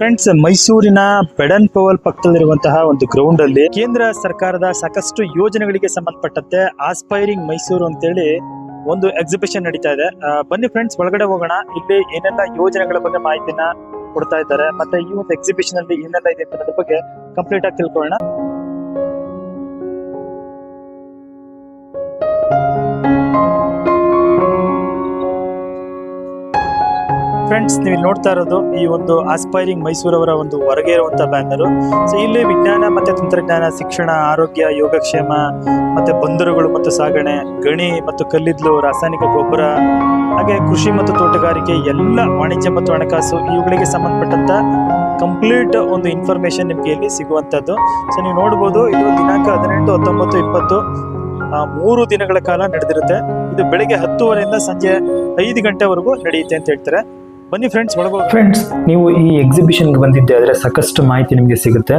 Friends ಮೈಸೂರಿನ ಬೆಡನ್ ಪವಲ್ ಪಕ್ಕದಲ್ಲಿರುವಂತಹ ಒಂದು ground ಅಲ್ಲಿ ಕೇಂದ್ರ ಸರ್ಕಾರದ ಸಾಕಷ್ಟು ಯೋಜನೆಗಳಿಗೆ ಸಂಬಂಧಪಟ್ಟಂತೆ ಆಸ್ಪೈರಿಂಗ್ ಮೈಸೂರು ಅಂತೇಳಿ ಒಂದು ಎಕ್ಸಿಬಿಷನ್ ನಡೀತಾ ಇದೆ. ಬನ್ನಿ ಫ್ರೆಂಡ್ಸ್ ಒಳಗಡೆ ಹೋಗೋಣ. ಇಲ್ಲಿ ಏನೆಲ್ಲ ಯೋಜನೆಗಳ ಬಗ್ಗೆ ಮಾಹಿತಿನ ಕೊಡ್ತಾ ಇದ್ದಾರೆ. ಮತ್ತೆ ಈ ಒಂದು ಎಕ್ಸಿಬಿಷನ್ ಅಲ್ಲಿ ಏನೆಲ್ಲ ಇದೆ ಅನ್ನೋದ್ರ ಬಗ್ಗೆ ಕಂಪ್ಲೀಟ್ ಆಗಿ ತಿಳ್ಕೊಳ್ಳೋಣ. ಫ್ರೆಂಡ್ಸ್ ನೀವು ನೋಡ್ತಾ ಇರೋದು ಈ ಒಂದು ಆಸ್ಪೈರಿಂಗ್ ಮೈಸೂರವರ ಒಂದು ಹೊರಗೆ ಇರುವಂತಹ ಬ್ಯಾನರು ಸೊ ಇಲ್ಲಿ ವಿಜ್ಞಾನ ಮತ್ತೆ ತಂತ್ರಜ್ಞಾನ, ಶಿಕ್ಷಣ, ಆರೋಗ್ಯ, ಯೋಗಕ್ಷೇಮ ಮತ್ತೆ ಬಂದರುಗಳು ಮತ್ತು ಸಾಗಣೆ, ಗಣಿ ಮತ್ತು ಕಲ್ಲಿದ್ದಲು, ರಾಸಾಯನಿಕ ಗೊಬ್ಬರ, ಹಾಗೆ ಕೃಷಿ ಮತ್ತು ತೋಟಗಾರಿಕೆ, ಎಲ್ಲ ವಾಣಿಜ್ಯ ಮತ್ತು ಹಣಕಾಸು, ಇವುಗಳಿಗೆ ಸಂಬಂಧಪಟ್ಟಂತ ಕಂಪ್ಲೀಟ್ ಒಂದು ಇನ್ಫಾರ್ಮೇಶನ್ ನಿಮಗೆ ಇಲ್ಲಿ ಸಿಗುವಂತದ್ದು. ಸೊ ನೀವು ನೋಡ್ಬೋದು ಇದು ದಿನಾಂಕ ಹದಿನೆಂಟು, ಹತ್ತೊಂಬತ್ತು, ಇಪ್ಪತ್ತು ಮೂರು ದಿನಗಳ ಕಾಲ ನಡೆದಿರುತ್ತೆ. ಇದು ಬೆಳಿಗ್ಗೆ ಹತ್ತುವರೆಯಿಂದ ಸಂಜೆ ಐದು ಗಂಟೆವರೆಗೂ ನಡೆಯುತ್ತೆ ಅಂತ ಹೇಳ್ತಾರೆ. ಬನ್ನಿ ಫ್ರೆಂಡ್ಸ್ ಒಳಗೋಗಿ ಫ್ರೆಂಡ್ಸ್ ನೀವು ಈ ಎಕ್ಸಿಬಿಷನ್ಗೆ ಬಂದಿದ್ದೆ ಆದರೆ ಸಾಕಷ್ಟು ಮಾಹಿತಿ ನಿಮಗೆ ಸಿಗುತ್ತೆ.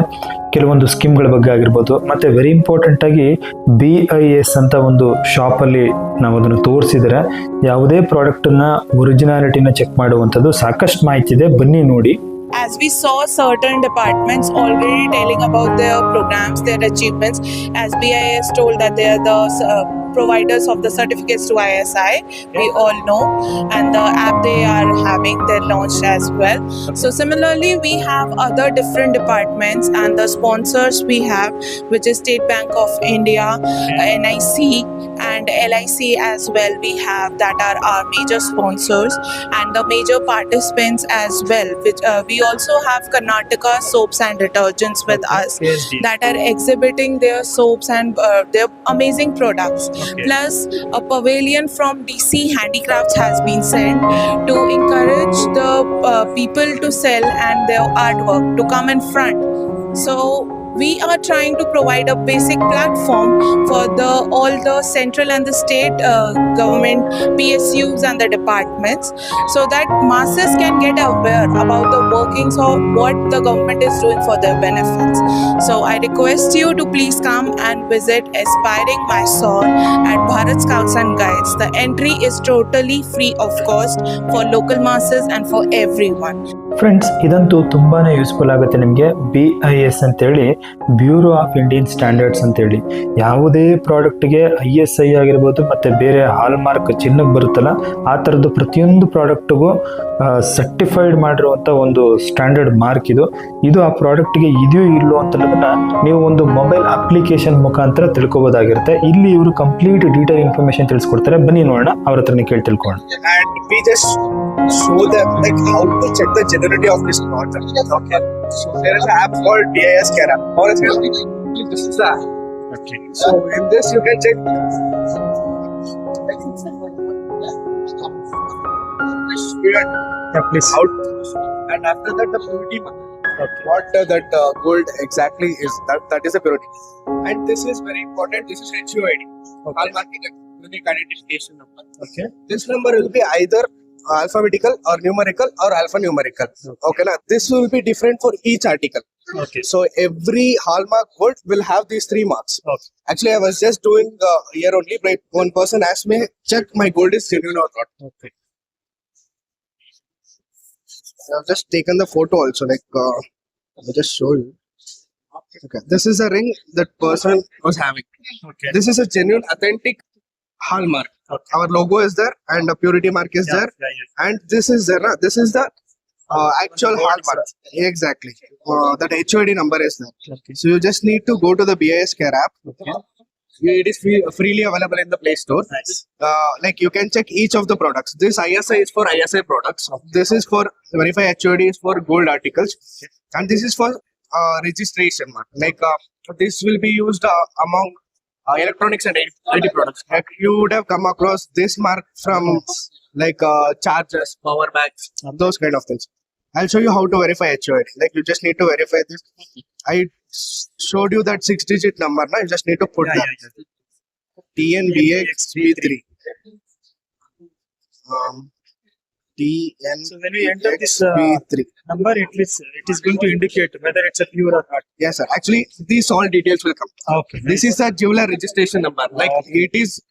ಕೆಲವೊಂದು ಸ್ಕೀಮ್ಗಳ ಬಗ್ಗೆ ಆಗಿರ್ಬೋದು ಮತ್ತೆ ವೆರಿ ಇಂಪಾರ್ಟೆಂಟ್ ಆಗಿ ಬಿ ಐ ಎಸ್ ಅಂತ ಒಂದು ಶಾಪಲ್ಲಿ ನಾವು ಅದನ್ನು ತೋರಿಸಿದರೆ ಯಾವುದೇ ಪ್ರಾಡಕ್ಟನ್ನ ಒರಿಜಿನಾಲಿಟಿನ ಚೆಕ್ ಮಾಡುವಂಥದ್ದು ಸಾಕಷ್ಟು ಮಾಹಿತಿ ಇದೆ. ಬನ್ನಿ ನೋಡಿ. As we saw certain departments already telling about their programs, their achievements, as BIS told that they are the uh, providers of the certificates to ISI, we all know, and the app they are having their launch as well. So similarly, we have other different departments and the sponsors we have, which is State Bank of India, NIC, and LIC as well. We have that are our major sponsors and the major participants as well. Which uh, we also have Karnataka soaps and detergents with us that are exhibiting their soaps and uh, their amazing products. Plus, a pavilion from DC Handicrafts has been sent to encourage the uh, people to sell and their artwork to come in front. So we are trying to provide a basic platform for the all the central and the state uh, government PSUs and the departments so that masses can get aware about the workings of what the government is doing for their benefits. So I request you to please come and visit Aspiring Mysore at Bharat Scouts and Guides. The entry is totally free of cost for local masses and for everyone. Friends ಇದಂತೂ ತುಂಬಾನೇ useful ಆಗುತ್ತೆ ನಿಮಗೆ B I S ಅಂತೇಳಿ bureau of Indian Standards ಅಂತೇಳಿ. ಯಾವುದೇ ಪ್ರಾಡಕ್ಟ್ಗೆ I S I ಆಗಿರ್ಬೋದು ಮತ್ತೆ ಬೇರೆ ಹಾಲ್ಮಾರ್ಕ್ ಚಿನ್ನಕ್ಕೆ ಬರುತ್ತಲ್ಲ, ಆ ಥರದ್ದು ಪ್ರತಿಯೊಂದು ಪ್ರಾಡಕ್ಟ್ಗೂ ಸರ್ಟಿಫೈಡ್ ಮಾಡಿರುವಂಥ ಒಂದು ಸ್ಟ್ಯಾಂಡರ್ಡ್ ಮಾರ್ಕ್ ಇದು. ಇದು ಆ ಪ್ರಾಡಕ್ಟ್ಗೆ ಇದೆಯೋ ಇಲ್ಲೋ ಅಂತನ್ನೋದನ್ನ ನೀವು ಒಂದು ಮೊಬೈಲ್ ಅಪ್ಲಿಕೇಶನ್ ಮುಖಾಂತರ ತಿಳ್ಕೊಬೋದಾಗಿರುತ್ತೆ. ಇಲ್ಲಿ ಇವರು ಕಂಪ್ಲೀಟ್ ಡೀಟೇಲ್ ಇನ್ಫಾರ್ಮೇಶನ್ ತಿಳಿಸ್ಕೊಡ್ತಾರೆ. ಬನ್ನಿ ನೋಡೋಣ, ಅವ್ರ ಹತ್ರನೇ ಕೇಳಿ ತಿಳ್ಕೊಳ್ಳೋಣ. Show them, like, how to check the genuinity of this product. Okay. So there is an app called BIS app. Or it's this is the app. Okay. So in this you can check. Yeah, please. Out. And after that the purity mark. What uh, that uh, gold exactly is that that is a purity. And this is very important. This is HUID. Hallmarking unique identification number. Okay. This number will be either alphabetical or numerical or alphanumerical. Okay, now this will be different for each article. Okay. So every hallmark gold will have these three marks. Okay. Actually, I was just doing uh, here only, but one person asked me, check my gold is genuine or not. Okay. I've just taken the photo also, like uh, I'll just show you. Okay, this is a ring that person was having. Okay. This is a genuine, authentic hallmark. Okay. Our logo is there and a purity mark is Yeah, there, yeah, yeah. and this is there. na? This is the uh, actual Gold hallmark. Exactly. Uh, that HOD number is there. Okay. So you just need to go to the BIS Care app. Okay. It is free, freely available in the Play Store. Nice. Uh, like you can check each of the products. This ISI is for ISI products. This is for verify HOD is for gold articles, and this is for uh, registration mark. Like uh, this will be used uh, among uh, electronics and IT products. Like you would have come across this mark from like uh, chargers, power banks, those kind of things. I'll show you how to verify HOD. Like you just need to verify this. I showed you that six digit number. Now you just need to put Yeah, that. yeah, yeah. TNBXB3. Um, TN. So when we enter this uh, B3. number, it is it is going to indicate whether it's a pure or not. Yes, sir. Actually, these all details will come. Okay. This is a jeweler registration number. Like Okay. it is,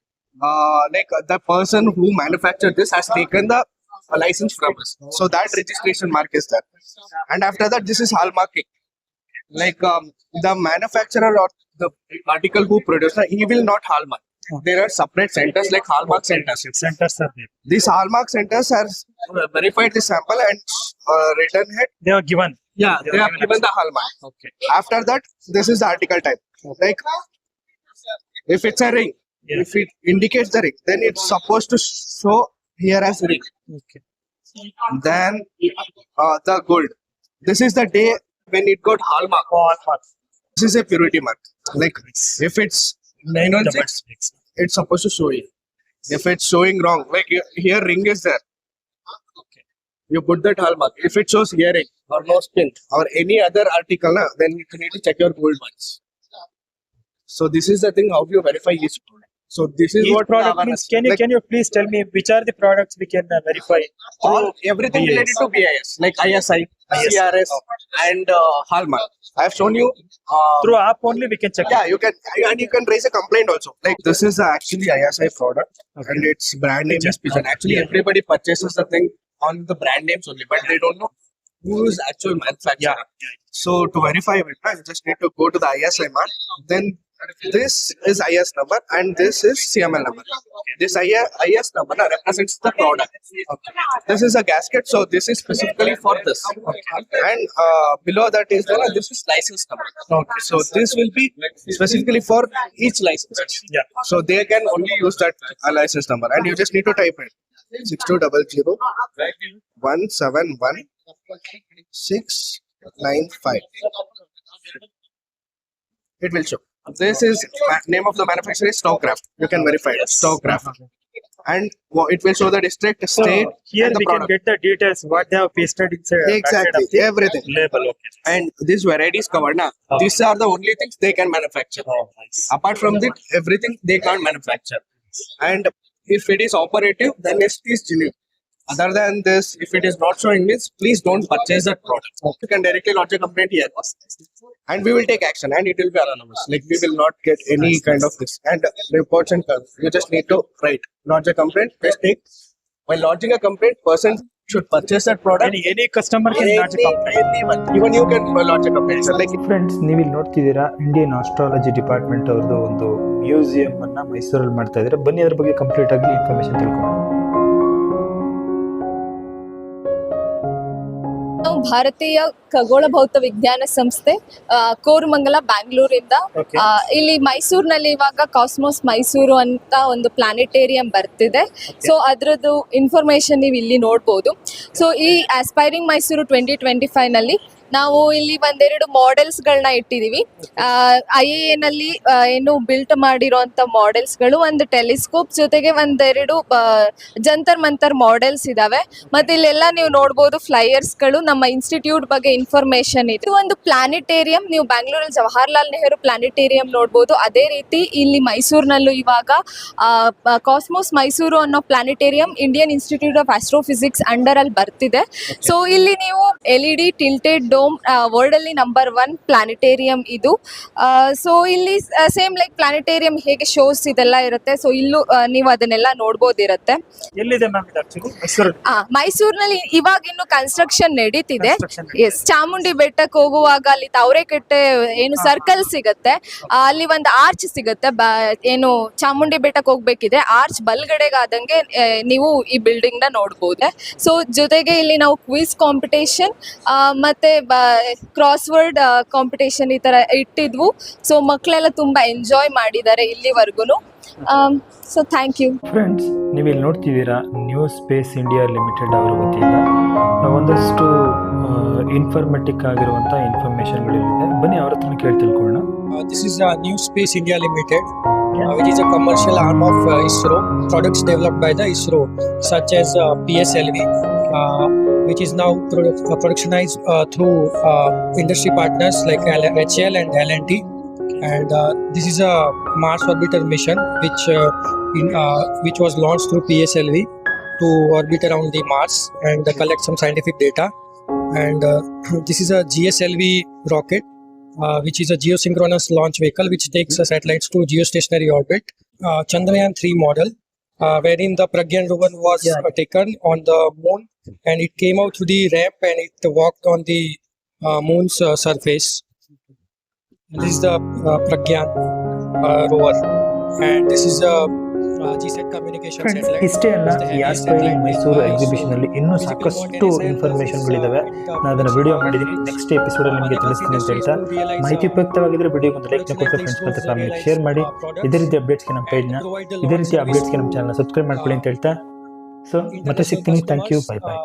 uh, like uh, the person who manufactured this has taken the a license from us. So that registration mark is there. And after that, this is hallmarking. Like um, the manufacturer or the article who produces, he will not hallmark there are separate centers like hallmark centers. Centers these hallmark centers are uh, verified the sample and uh, written it they are given. Yeah they, they are given, given the hallmark. Okay. After that this is the article type. Like if it's a ring yeah. if it indicates the ring then it's supposed to show here as ring. Okay. Then uh, the gold. This is the day when it got hallmark, hallmark. this is a purity mark. Like if it's 916, it's supposed to show you. If it's showing wrong, like you- here ring is there. You put that hallmark. If it shows hearing or no spin or any other article, na, then you need to check your gold ones. So this is the thing how you verify each product. So this is Each what product means, can you like can you please tell me which are the products we can uh, verify? all everything BIS. related to BIS, like ISI, CRS, and uh, Hallmark. I have shown you. Uh, Through app only we can check. yeah, you can and you can raise a complaint also. Like this is actually ISI product, and its brand name is Pigeon. Actually, everybody purchases the thing on the brand names only, but they don't know who is actual manufacturer. Yeah. So to verify it, you just need to go to the ISI mark. Then this is IS number and this is CML number. This IS number represents the product. This is a gasket, so this is specifically for this. And uh, below that is the this is license number. So this will be specifically for each license. Yeah. So they can only use that uh, license number, and you just need to type it six two double zero one seven one six nine five. It will show. This is name of the manufacturer is Stockcraft. You can verify it. Stockcraft, and it will show the district, So state, here we product. can get the details what they have pasted inside. Exactly, everything. Label. Okay. And these varieties covered now. Oh. These are the only things they can manufacture. Oh, nice. Apart from that, everything they can't manufacture. And if it is operative, then it is genuine. Other than this, if it is not showing means, please don't purchase that product. You can directly lodge a complaint here. And we will take action and it will be anonymous. Like we will not get any kind of this. And reports and terms. You just need to write, lodge a complaint, just take. While lodging a complaint, person should purchase that product. Any any customer can lodge a complaint. Anyone, even you can lodge a complaint. So like friends ನೀವು ಇಲ್ಲಿ ನೋಡ್ತಿದ್ದೀರಾ Indian astrology department ಅವ್ರದ್ದು ಒಂದು museum ಅನ್ನ ಮೈಸೂರಲ್ಲಿ ಮಾಡ್ತಾ ಇದ್ದಾರೆ ಬನ್ನಿ ಅದ್ರ ಬಗ್ಗೆ ಕಂಪ್ಲೀಟ್ ಆಗಿ ಇನ್ಫಾರ್ಮೇಶನ್ ತಿಳ್ಕೊಳ್ಳೋಣ ಭಾರತೀಯ ಖಗೋಳ ಭೌತ ವಿಜ್ಞಾನ ಸಂಸ್ಥೆ ಕೋರ್ಮಂಗಲ ಬ್ಯಾಂಗ್ಳೂರಿಂದ. ಇಲ್ಲಿ ಮೈಸೂರಿನಲ್ಲಿ ಇವಾಗ ಕಾಸ್ಮೋಸ್ ಮೈಸೂರು ಅಂತ ಒಂದು ಪ್ಲಾನೆಟೇರಿಯಂ ಬರ್ತಿದೆ. ಸೊ ಅದರದ್ದು ಇನ್ಫಾರ್ಮೇಶನ್ ನೀವು ಇಲ್ಲಿ ನೋಡ್ಬೋದು. ಸೊ ಈ ಆಸ್ಪೈರಿಂಗ್ ಮೈಸೂರು ಟ್ವೆಂಟಿ ಟ್ವೆಂಟಿ ಫೈವ್ನಲ್ಲಿ ನಾವು ಇಲ್ಲಿ ಒಂದೆರಡು ಮಾಡೆಲ್ಸ್ ಗಳನ್ನ ಇಟ್ಟಿದೀವಿ ಐ ಎ ನಲ್ಲಿ ಏನು ಬಿಲ್ಟ್ ಮಾಡಿರುವಂತ ಮಾಡೆಲ್ಸ್ಗಳು ಒಂದು ಟೆಲಿಸ್ಕೋಪ್ ಜೊತೆಗೆ ಒಂದೆರಡು ಜಂತರ್ ಮಂತರ್ ಮಾಡೆಲ್ಸ್ ಇದಾವೆ. ಮತ್ತೆ ಇಲ್ಲೆಲ್ಲ ನೀವು ನೋಡ್ಬೋದು ಫ್ಲೈಯರ್ಸ್ಗಳು ನಮ್ಮ ಇನ್ಸ್ಟಿಟ್ಯೂಟ್ ಬಗ್ಗೆ ಇನ್ಫಾರ್ಮೇಶನ್ ಇದೆ. ಒಂದು ಪ್ಲಾನೆಟೇರಿಯಂ ನೀವು ಬ್ಯಾಂಗ್ಳೂರಲ್ಲಿ ಜವಾಹರ್ಲಾಲ್ ನೆಹರು ಪ್ಲಾನೆಟೇರಿಯಂ ನೋಡ್ಬೋದು. ಅದೇ ರೀತಿ ಇಲ್ಲಿ ಮೈಸೂರಿನಲ್ಲೂ ಇವಾಗ ಕಾಸ್ಮೋಸ್ ಮೈಸೂರು ಅನ್ನೋ planetarium Indian Institute of Astrophysics under ಅಲ್ಲಿ ಬರ್ತಿದೆ. ಸೊ ಇಲ್ಲಿ ನೀವು L E tilted dome world ಅಲ್ಲಿ ನಂಬರ್ ಒನ್ ಪ್ಲಾನೆಟೇರಿಯಂ ಇದು. ಸೊ ಇಲ್ಲಿ ಸೇಮ್ ಲೈಕ್ ಪ್ಲಾನೆಟೇರಿಯಂ ಹೇಗೆ ಶೋಸ್ ಇದೆಲ್ಲ ಇರುತ್ತೆ. ಸೊ ಇಲ್ಲೂ ನೀವು ಅದನ್ನೆಲ್ಲ ನೋಡ್ಬೋದಿರುತ್ತೆ. ಮೈಸೂರಿನಲ್ಲಿ ಇವಾಗ ಇನ್ನು ಕನ್ಸ್ಟ್ರಕ್ಷನ್ ನಡೀತಿದೆ. ಎಸ್ ಚಾಮುಂಡಿ ಬೆಟ್ಟಕ್ಕೆ ಹೋಗುವಾಗ ಅಲ್ಲಿ ತಾವರೆಕಟ್ಟೆ ಏನು ಸರ್ಕಲ್ ಸಿಗುತ್ತೆ. ಅಲ್ಲಿ ಒಂದು ಆರ್ಚ್ ಸಿಗುತ್ತೆ. ಏನು ಚಾಮುಂಡಿ ಬೆಟ್ಟಕ್ಕೆ ಹೋಗ್ಬೇಕಿದೆ. ಆರ್ಚ್ ಬಲ್ಗಡೆಗಾದಂಗೆ ನೀವು ಈ ಬಿಲ್ಡಿಂಗ್ನ ನೋಡ್ಬೋದು. ಸೊ ಜೊತೆಗೆ ಇಲ್ಲಿ ನಾವು ಕ್ವಿಸ್ ಕಾಂಪಿಟೇಷನ್ ಮತ್ತೆ ಕ್ರಾಸ್ ವರ್ಡ್ ಕಾಂಪಿಟೇಷನ್ ಈ ತರ ಇಟ್ಟಿದ್ವು. ಸೊ ಮಕ್ಕಳೆಲ್ಲ ತುಂಬಾ ಎಂಜಾಯ್ ಮಾಡಿದ್ದಾರೆ ಇಲ್ಲಿವರೆಗೂ ಸೊ ಥ್ಯಾಂಕ್ ಯು ಫ್ರೆಂಡ್ಸ್ ನೀವು ಇಲ್ಲಿ ನೋಡ್ತಿದ್ದೀರಾ ನ್ಯೂ ಸ್ಪೇಸ್ ಇಂಡಿಯಾ ಲಿಮಿಟೆಡ್ ಅವರ ವತಿಯಿಂದ. ಒಂದಷ್ಟು ಇನ್ಫಾರ್ಮೆಟಿಕ್ ಆಗಿರುವಂಥ ಇನ್ಫಾರ್ಮೇಷನ್ಗಳಿದೆ ಬನ್ನಿ ಅವ್ರ ಹತ್ರ ಕೇಳಿ ತಿಳ್ಕೊಳ್ಳೋಣ. This is New Space India Limited which Limited, a commercial arm of ISRO products of by the ISRO such by the ISRO, L V uh, PSLV, which is now produ- uh, productionized uh, through uh, industry partners like HL and LNT. And uh, this is a Mars orbiter mission, which uh, in, uh, which was launched through PSLV to orbit around the Mars and uh, collect some scientific data. And uh, this is a GSLV rocket uh, which is a geosynchronous launch vehicle which takes uh, satellites to geostationary orbit. Uh, Chandrayaan 3 model uh, wherein the Pragyan rover was Yeah. uh, taken on the moon and it came out through the ramp and it walked on the uh, moon's uh, surface. This is the uh, Pragyan uh, rover, and this is a uh, friends. ಇಷ್ಟೇ ಅಲ್ಲ satellite. Mysuru ಎಕ್ಸಿಬಿಷನಲ್ಲಿ ಇನ್ನೂ ಸಾಕಷ್ಟು ಇನ್ಫಾರ್ಮೇಷನ್ಗಳಿದ್ದಾವೆ uh, ನಾನು ಅದನ್ನ video ಮಾಡಿದ್ದೀನಿ. Next episode ಅಲ್ಲಿ ನಿಮಗೆ ತಿಳಿಸ್ತೀನಿ ಅಂತ ಹೇಳ್ತಾ ಮಾಹಿತಿ ಉಪಯುಕ್ತವಾಗಿದ್ದರೆ ವಿಡಿಯೋ ಒಂದು ಲೈಕ್ ಕೊಟ್ಟು ಫ್ರೆಂಡ್ಸ್ ಮತ್ತು ಫ್ಯಾಮಿಲಿ ಶೇರ್ ಮಾಡಿ. ಇದೇ ರೀತಿ ಅಪ್ಡೇಟ್ಸ್ಗೆ ನಮ್ಮ ಪೇಜ್ನ ಇದೇ ರೀತಿ ಅಪ್ಡೇಟ್ಸ್ಗೆ ನಮ್ಮ ಚಾನಲ್ ಸಬ್ಸ್ಕ್ರೈಬ್ ಮಾಡ್ಕೊಳ್ಳಿ ಅಂತ ಹೇಳ್ತಾ So, Mutasik Thank you. Bye bye.